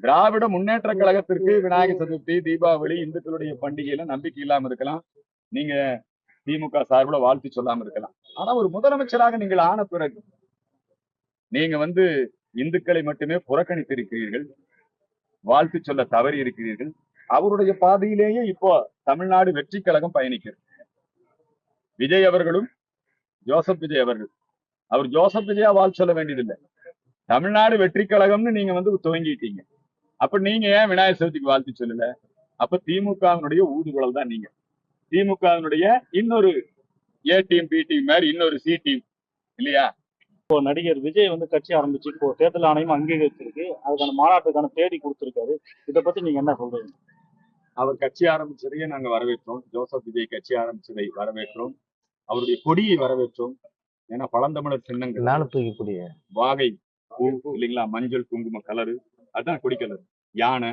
திராவிட முன்னேற்ற கழகத்திற்கு விநாயகர் சதுர்த்தி தீபாவளி இந்துக்களுடைய பண்டிகையில நம்பிக்கை இல்லாம இருக்கலாம். நீங்க திமுக சார்பில் வாழ்த்து சொல்லாம இருக்கலாம். ஆனா ஒரு முதலமைச்சராக நீங்கள் ஆன பிறகு நீங்க வந்து இந்துக்களை மட்டுமே புறக்கணித்திருக்கிறீர்கள். வாழ்த்து சொல்ல தவறி இருக்கிறீர்கள். அவருடைய பாதையிலேயே இப்போ தமிழ்நாடு வெற்றி கழகம் பயணிக்கிறது. விஜய் அவர்களும் ஜோசப் விஜய் அவர்கள். அவர் ஜோசப் விஜயா வாழ்த்து சொல்ல வேண்டியதில்லை. தமிழ்நாடு வெற்றி கழகம்னு நீங்க வந்து துவங்கிட்டீங்க அப்ப நீங்க ஏன் விநாயகர் சதுர்த்திக்கு வாழ்த்து சொல்லல? அப்ப திமுகவினுடைய ஊதுகுழல் தான் நீங்க. திமுகவினுடைய இன்னொரு ஏ டீம் பி டீம் மாதிரி இன்னொரு சி டீம் இல்லையா? இப்போ நடிகர் விஜய் வந்து கட்சி ஆரம்பிச்சு இப்போ தேர்தல் ஆணையம் அங்கீகரிச்சிருக்கு. அதுக்கான மாநாட்டுக்கான தேதி கொடுத்திருக்காரு. இதை பத்தி நீங்க என்ன சொல்றீங்க? அவர் கட்சி ஆரம்பிச்சதையே நாங்க வரவேற்றோம். ஜோசப் விஜய் கட்சி ஆரம்பிச்சதை வரவேற்றோம். அவருடைய கொடியை வரவேற்றோம். ஏன்னா பழந்தமிழர் சின்னங்கள். வாகை பூ இல்லைங்களா? மஞ்சள் குங்கும கலரு. அதுதான் கொடி கலர். யானை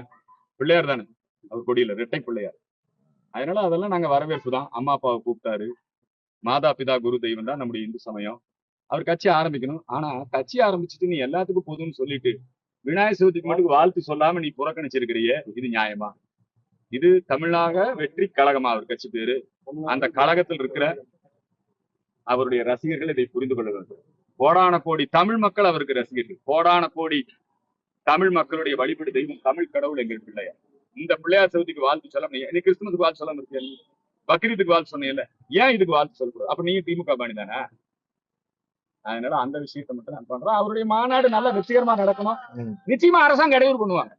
பிள்ளையார் தானே? அவர் கொடியில ரெட்டை பிள்ளையார். அதனால அதெல்லாம் நாங்க வரவேற்பு தான். அம்மா அப்பாவை கூப்பிட்டாரு. மாதா பிதா குரு தெய்வம் தான் நம்முடைய இந்து சமயம். அவர் கட்சி ஆரம்பிக்கணும். ஆனா கட்சி ஆரம்பிச்சுட்டு நீ எல்லாத்துக்கும் போதும்னு சொல்லிட்டு விநாயகர் சதுர்த்திக்கு மட்டும் வாழ்த்து சொல்லாம நீ புறக்கணிச்சிருக்கிறிய இது நியாயமா? இது தமிழாக வெற்றி கழகமா? அவர் கட்சி பேரு. அந்த கழகத்தில் இருக்கிற அவருடைய ரசிகர்கள் இதை புரிந்து கொள்ள வேண்டும். கோடான கோடி தமிழ் மக்கள் அவருக்கு ரசிகர்கள். கோடான கோடி தமிழ் மக்களுடைய வழிபடு தெய்வம் தமிழ் கடவுள் எங்கள் பிள்ளையார் இந்த பிள்ளையார் சதுர்த்திக்கு வாழ்த்து சொல்ல நீ கிறிஸ்துமஸுக்கு வாழ்த்து சொல்லாம இருக்கியா நீ? பக்ரீத்துக்கு வாழ்த்து சொன்னீங்கல்ல. ஏன் இதுக்கு வாழ்த்து சொல்லக்கூடாது? அப்ப நீங்க திமுக பாணி தானே? அதனால அந்த விஷயத்தை மட்டும் நான் பண்றேன். அவருடைய மாநாடு நல்லா வெற்றிகரமா நடக்கணும். நிச்சயமா அரசாங்கம் இடையூறு பண்ணுவாங்க.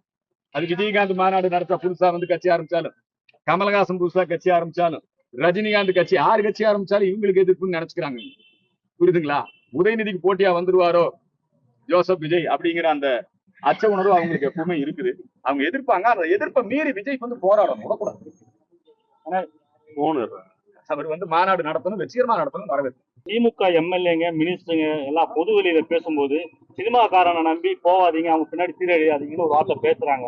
அது விஜயகாந்த் மாநாடு நடத்த புதுசா வந்து கட்சி ஆரம்பிச்சாலும் கமலஹாசன் புதுசா கட்சி ஆரம்பிச்சாலும் ரஜினிகாந்த் கட்சி யாரு கட்சி ஆரம்பிச்சாலும் இவங்களுக்கு எதிர்ப்புன்னு நினைச்சுக்கிறாங்க. புரியுதுங்களா? உதயநிதிக்கு போட்டியா வந்துருவாரோ? ஜோசப் விஜய் அப்படிங்கிற அந்த அச்ச உணர்வு அவங்களுக்கு எப்பவுமே இருக்குது. அவங்க எதிர்ப்பாங்க. அந்த எதிர்ப்பை மீறி விஜய் வந்து போராடணும். விடக்கூடாது. அவர் வந்து மாநாடு நடத்தணும் வெற்றிகரமா நடத்தணும் வரவேற்பு. திமுக எம்எல்ஏங்க மினிஸ்டருங்க எல்லாம் பொது வெளியில பேசும்போது சினிமாக்காரனை நம்பி போவாதீங்க. அவங்க பின்னாடி சீரழியாதீங்கன்னு ஒரு வார்த்தை பேசுறாங்க.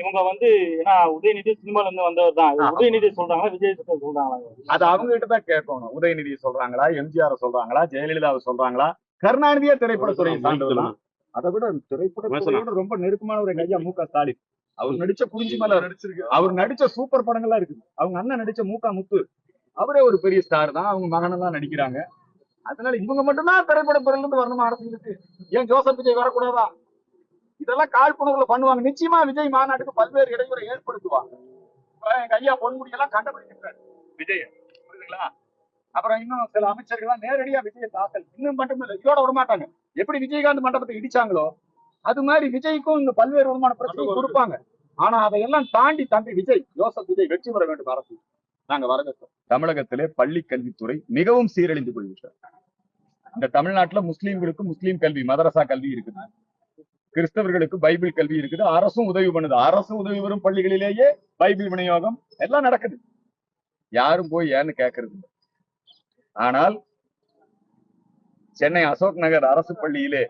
இவங்க வந்து ஏன்னா உதயநிதி சினிமால இருந்து வந்தவர் தான். உதயநிதி சொல்றாங்களா விஜய் சொல்றாங்களா? அது அவங்க கிட்ட தான் கேட்கணும். உதயநிதி சொல்றாங்களா எம்ஜிஆர் சொல்றாங்களா ஜெயலலிதாவை சொல்றாங்களா? கருணாநிதியே திரைப்படத்துறையை சார்ந்தவர் தான். அதை விட திரைப்படத்துறையோட ரொம்ப நெருக்கமான ஒரு ஐயா மு க. ஸ்டாலின். அவர் நடிச்ச குறிஞ்சி மலை நடிச்சிருக்கு. அவர் நடிச்ச சூப்பர் படங்கள்லாம் இருக்குது அவங்க அண்ணன் நடிச்ச மூக்கா முத்து. அவரே ஒரு பெரிய ஸ்டார் தான். அவங்க மகனெல்லாம் நடிக்கிறாங்க. அதனால இவங்க மட்டும்தான் திரைப்படத்துறையில இருந்து வரணுமா அரசுக்கு ஏன் ஜோசப் விஜய் வரக்கூடாதா? இதெல்லாம் காழ்ப்புணர்வுல பண்ணுவாங்க. நிச்சயமா விஜய் மாநாட்டுக்கு பல்வேறு இடையூறை ஏற்படுத்துவாங்க எங்க ஐயா பொன்முடியெல்லாம் கண்டுபிடிக்கிறார் விஜய். புரியுதுங்களா? அப்புறம் இன்னும் சில அமைச்சர்கள்லாம் நேரடியா விஜய தாக்கல். இன்னும் மட்டும் இல்ல. இதோட விட மாட்டாங்க எப்படி விஜயகாந்த் மண்டபத்தை இடிச்சாங்களோ அது மாதிரி விஜய்க்கும் இந்த பல்வேறு விதமான பிரச்சனை கொடுப்பாங்க. ஆனா அதையெல்லாம் தாண்டி தம்பி விஜய் ஜோசப் விஜய் வெற்றி பெற வேண்டும் அரசு. நாங்க வரவேற்கிறோம். தமிழகத்திலே பள்ளி கல்வித்துறை மிகவும் சீரழிந்து போய்விட்டது. இந்த தமிழ்நாட்டுல முஸ்லீம்களுக்கு முஸ்லீம் கல்வி மதரசா கல்வி இருக்குது. கிறிஸ்தவர்களுக்கு பைபிள் கல்வி இருக்குது. அரசும் உதவி பண்ணுது. அரசு உதவி வரும் பள்ளிகளிலேயே பைபிள் விநியோகம் எல்லாம் நடக்குது. யாரும் போய் ஏன்னு கேட்கறது இல்ல. ஆனால் சென்னை அசோக் நகர் அரசு பள்ளியிலே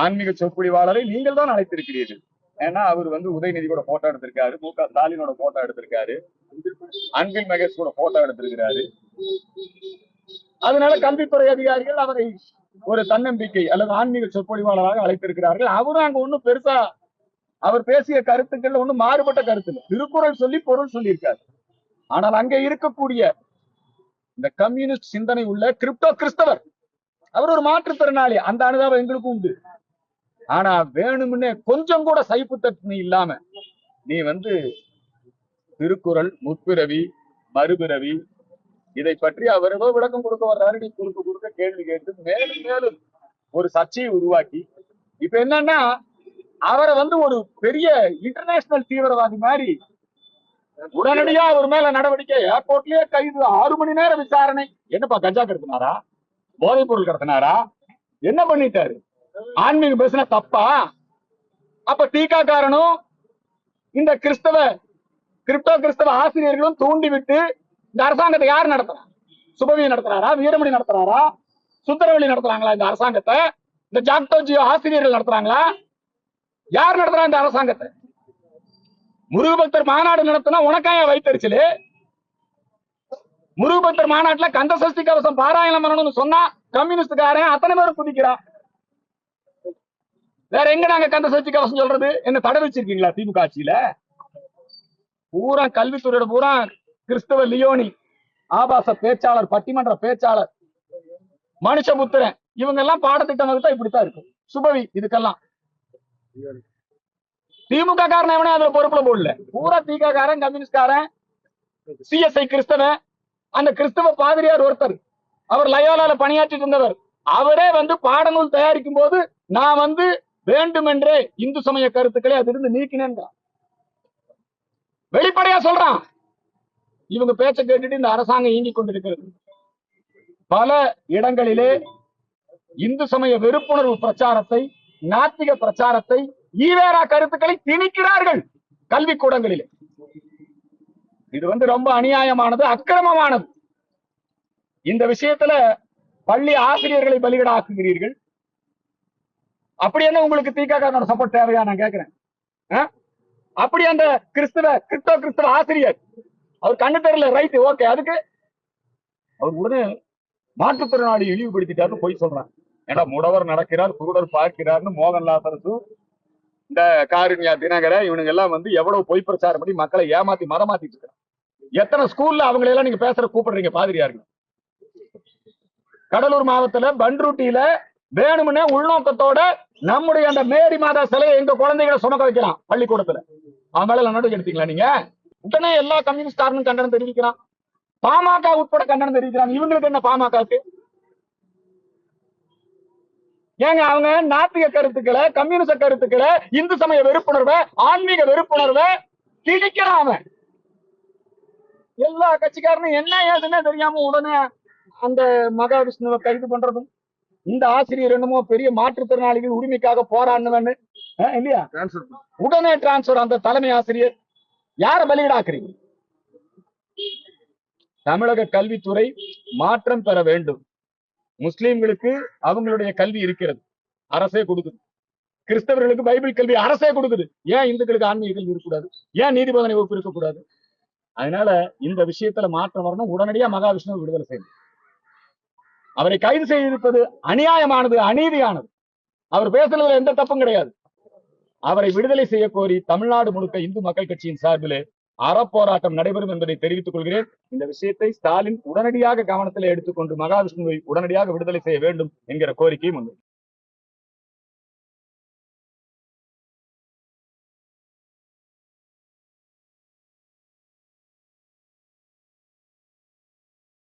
ஆன்மீக சொற்பொழிவாளரை நீங்கள் தான் அழைத்திருக்கிறீர்கள். ஏன்னா அவர் வந்து உதயநிதி கூட போட்டோ எடுத்திருக்காரு. மு க ஸ்டாலினோட போட்டோ எடுத்திருக்காரு. அன்பில் மகேஷ் கூட போட்டோ எடுத்திருக்கிறாரு. அதனால கல்வித்துறை அதிகாரிகள் அவரை ஒரு தன்னம்பிக்கை அல்லது ஆன்மீக சொற்பொழிவாளராக அழைத்திருக்கிறார்கள். அவரும் அங்க ஒண்ணும் பெருசா அவர் பேசிய கருத்துக்கள் ஒண்ணும் மாறுபட்ட கருத்து இல்லை. திருக்குறள் சொல்லி பொருள் சொல்லியிருக்காரு. ஆனால் அங்க இருக்கக்கூடிய இந்த கம்யூனிஸ்ட் சிந்தனை உள்ள கிரிப்டோ கிறிஸ்தவர் அவர் ஒரு மாற்றுத்திறனாளி. அந்த அனுதாபம் எங்களுக்கும் உண்டு. ஆனா வேணும்னே கொஞ்சம் கூட சைப்புத்தன்மை இல்லாம நீ வந்து திருக்குறள் முற்பிறவி மறுபிறவி இதை பற்றி அவர் ஏதோ விளக்கம் கொடுக்க வர்றாரு. நீ குறுக்க குறுக்க கேள்வி கேட்டு மேலும் மேலும் ஒரு சர்ச்சையை உருவாக்கி இப்ப என்னன்னா அவரை வந்து ஒரு பெரிய இன்டர்நேஷனல் தீவிரவாதி மாதிரி உடனடியா அவர் மேல நடவடிக்கை. ஏர்போர்ட்லயே கைது. ஆறு மணி நேரம் விசாரணை. என்னப்பா கஞ்சா கடத்தினாரா போதைப் பொருள் கடத்தினாரா? என்ன பண்ணிட்டாரு? ஆன்மீக பேசின தப்பா? அப்ப டீகாக்காரனும் இந்த கிறிஸ்தவ கிறிப்டோ கிறிஸ்தவ ஆசிரியர்களும் தூண்டி விட்டு இந்த அரசாங்கத்தை யார் நடத்துறா? சுபவி நடத்துறாரா? வீரமணி நடத்துறாரா? சுந்தரவழி நடத்துறாங்களா இந்த அரசாங்கத்தை? இந்த ஜாக்டோஜியோ ஆசிரியர்கள் நடத்துறாங்களா? யார் நடத்துறா இந்த அரசாங்கத்தை? முருகபக்தர் மாநாடு நடத்தினா உனக்காய வைத்தறிச்சலு முருகபக்தர் மாநாட்டுல கந்த சஷ்டி கவசம் பாராயணம் பண்ணணும்னு சொன்னா கம்யூனிஸ்டுக்காரன் அத்தனை பேரும் குதிக்கிறான் வேற எங்க நாங்க கந்த சஷ்டி கவசம் சொல்றது? என்ன தடை வச்சிருக்கீங்களா திமுக ஆட்சியில? பூரா கல்வித்துறையோட பூரா கிறிஸ்தவ லியோனி ஆபாச பேச்சாளர் பட்டிமன்ற பேச்சாளர் மனுஷபுத்திரன் இவங்க எல்லாம் பாடத்திட்டம் வகுத்தா இப்படித்தான் இருக்கும். சுபவி இதுக்கெல்லாம். திமுக காரன் எவனே அதுல பொறுப்புல போடல. பூரா திக காரன் கம்யூனிஸ்ட்காரன் சிஎஸ்ஐ கிறிஸ்தவன் அந்த கிறிஸ்தவ பாதிரியார் ஒருத்தர். அவர் லயோலால பணியாற்றிட்டு இருந்தவர். அவரே வந்து பாடநூல் தயாரிக்கும் போது நான் வந்து வேண்டுமென்றே இந்து சமய கருத்துக்களை அதிலிருந்து நீக்கினேன் வெளிப்படையா சொல்றான். இவங்க பேச்ச கேட்டுட்டு இந்த அரசாங்கம் இயங்கிக் கொண்டிருக்கிறது. பல இடங்களிலே இந்து சமய வெறுப்புணர்வு பிரச்சாரத்தை நாத்திக பிரச்சாரத்தை ஈவேரா கருத்துக்களை திணிக்கிறார்கள் கல்விக்கூடங்களிலே. இது வந்து ரொம்ப அநியாயமானது அக்கிரமமானது. இந்த விஷயத்துல பள்ளி ஆசிரியர்களை பலிகடாக்குகிறீர்கள். அப்படி என்ன உங்களுக்கு தீக்காக்காரனோட சப்போர்ட் தேவையா? நான் கேட்கிறேன் அப்படி அந்த கிறிஸ்துவ கிறிஸ்தவ கிறிஸ்தவ ஆசிரியர் அவர் கண்ணு தெரியல ரைட் ஓகே அதுக்கு அவர் உடனே மாற்றுத்திறனாளி இழிவுபடுத்திட்டாருன்னு போய் சொல்றாங்க ஏன்னா முடவர் நடக்கிறார் குருடர் பார்க்கிறார்னு மோகன்லால் அரசு இந்த காருண்யா தினகர இவனுங்க எல்லாம் வந்து எவ்வளவு பொய் பிரச்சாரம் பண்ணி மக்களை ஏமாத்தி மதமாத்திட்டு இருக்கிறான் எத்தனை ஸ்கூல்ல அவங்களை எல்லாம் நீங்க பேசுற கூப்பிடுறீங்க பாதிரியார்கள் கடலூர் மாவட்டத்துல பன்ருட்டியில வேணும்னே உள்நோக்கத்தோட நம்முடைய அந்த மேரி மாதா சிலையை எங்க குழந்தைகளை சுமக்க வைக்கலாம் பள்ளிக்கூடத்துல. அவன் மேல நடவடிக்கை எடுத்தீங்களா நீங்க? உடனே எல்லா கம்யூனிஸ்டாரனும் கண்டனம் தெரிவிக்கிறான். பாமக உட்பட கண்டனம் தெரிவிக்கிறான். இவங்களுக்கு என்ன பாமகக்கு ஏங்க அவங்க நாத்திக கருத்துக்களை கம்யூனிச கருத்துக்களை இந்து சமய வெறுப்புணர்வை ஆன்மீக வெறுப்புணர்வை திணிக்கிறான் அவன். எல்லா கட்சிக்காரனும் என்ன ஏதுன்னே தெரியாம உடனே அந்த மகாவிஷ்ணுவை கைது பண்றதும் இந்த ஆசிரியர் என்னமோ பெரிய மாற்றுத்திறனாளிகள் உரிமைக்காக போராடுனவன்னு ஆ, இல்லையா? உடனே டிரான்ஸ்பர் அந்த தலைமை ஆசிரியர். யார பலியிடாக்குறீங்க? தமிழக கல்வித்துறை மாற்றம் பெற வேண்டும். முஸ்லிம்களுக்கு அவங்களுடைய கல்வி இருக்கிறது. அரசே கொடுக்குது. கிறிஸ்தவர்களுக்கு பைபிள் கல்வி அரசே கொடுக்குது. ஏன் இந்துக்களுக்கு ஆன்மீக கல்வி இருக்கக்கூடாது? ஏன் நீதிபதனை வகுப்பு இருக்கக்கூடாது அதனால இந்த விஷயத்துல மாற்றம் வரணும். உடனடியா மகாவிஷ்ணு விடுதலை செய்யும் அவரை கைது செய்திருப்பது அநியாயமானது அநீதியானது. அவர் பேசுனதுல எந்த தப்பும் கிடையாது. அவரை விடுதலை செய்ய கோரி தமிழ்நாடு முழுக்க இந்து மக்கள் கட்சியின் சார்பிலே அறப்போராட்டம் நடைபெறும் என்பதை தெரிவித்துக் கொள்கிறேன். இந்த விஷயத்தை ஸ்டாலின் உடனடியாக கவனத்தில் எடுத்துக்கொண்டு மகாவிஷ்ணுவை உடனடியாக விடுதலை செய்ய வேண்டும் என்கிற கோரிக்கையும் உண்டு.